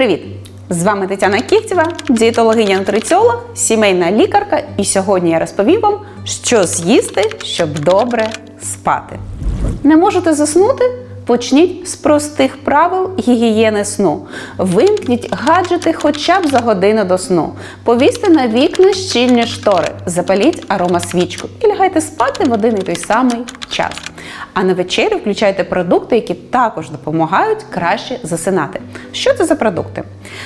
Привіт! З вами Тетяна Кіхтєва, дієтологиня нутриціолог, сімейна лікарка. І сьогодні я розповім вам, що з'їсти, щоб добре спати. Не можете заснути? Почніть з простих правил гігієни сну. Вимкніть гаджети хоча б за годину до сну. Повісьте на вікна щільні штори, запаліть аромасвічку і лягайте спати в один і той самий час. А на вечерю включайте продукти, які також допомагають краще засинати. Що це за продукти?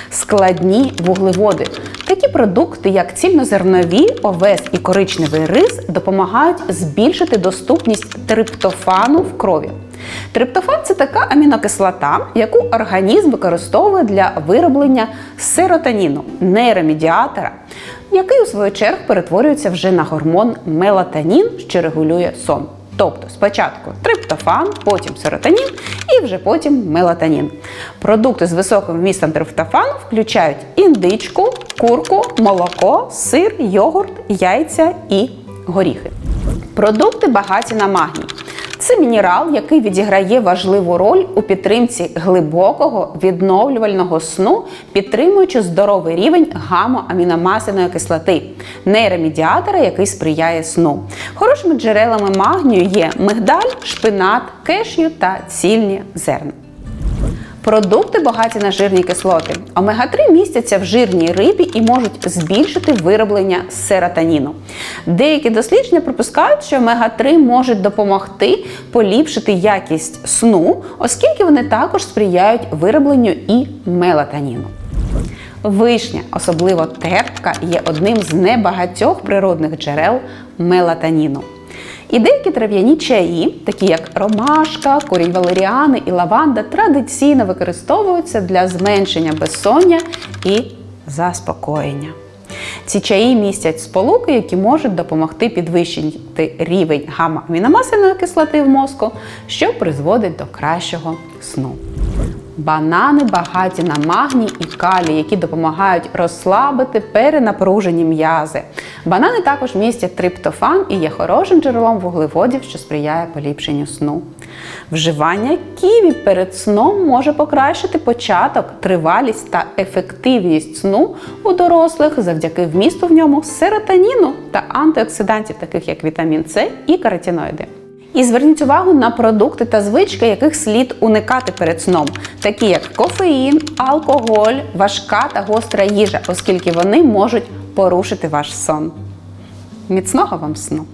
Складні вуглеводи. Такі продукти, як цільнозернові, овес і коричневий рис, допомагають збільшити доступність триптофану в крові. Триптофан це така амінокислота, яку організм використовує для вироблення серотоніну, нейромедіатора, який у свою чергу перетворюється вже на гормон мелатонін, що регулює сон. Тобто спочатку триптофан, потім серотонін і вже потім мелатонін. Продукти з високим вмістом триптофану включають індичку, курку, молоко, сир, йогурт, яйця і горіхи. Продукти багаті на магній. Це мінерал, який відіграє важливу роль у підтримці глибокого відновлювального сну, підтримуючи здоровий рівень гамма-аміномасляної кислоти, нейромедіатора, який сприяє сну. Хорошими джерелами магнію є мигдаль, шпинат, кешю та цільні зерна. Продукти багаті на жирні кислоти. Омега-3 містяться в жирній рибі і можуть збільшити вироблення серотоніну. Деякі дослідження припускають, що омега-3 можуть допомогти поліпшити якість сну, оскільки вони також сприяють виробленню і мелатоніну. Вишня, особливо терпка, є одним з небагатьох природних джерел мелатоніну. І деякі трав'яні чаї, такі як ромашка, корінь валеріани і лаванда, традиційно використовуються для зменшення безсоння і заспокоєння. Ці чаї містять сполуки, які можуть допомогти підвищити рівень гамма-аміномасляної кислоти в мозку, що призводить до кращого сну. Банани багаті на магній і калій, які допомагають розслабити перенапружені м'язи. Банани також містять триптофан і є хорошим джерелом вуглеводів, що сприяє поліпшенню сну. Вживання ківі перед сном може покращити початок, тривалість та ефективність сну у дорослих завдяки вмісту в ньому серотоніну та антиоксидантів, таких як вітамін С і каротиноїди. І зверніть увагу на продукти та звички, яких слід уникати перед сном, такі як кофеїн, алкоголь, важка та гостра їжа, оскільки вони можуть порушити ваш сон. Міцного вам сну!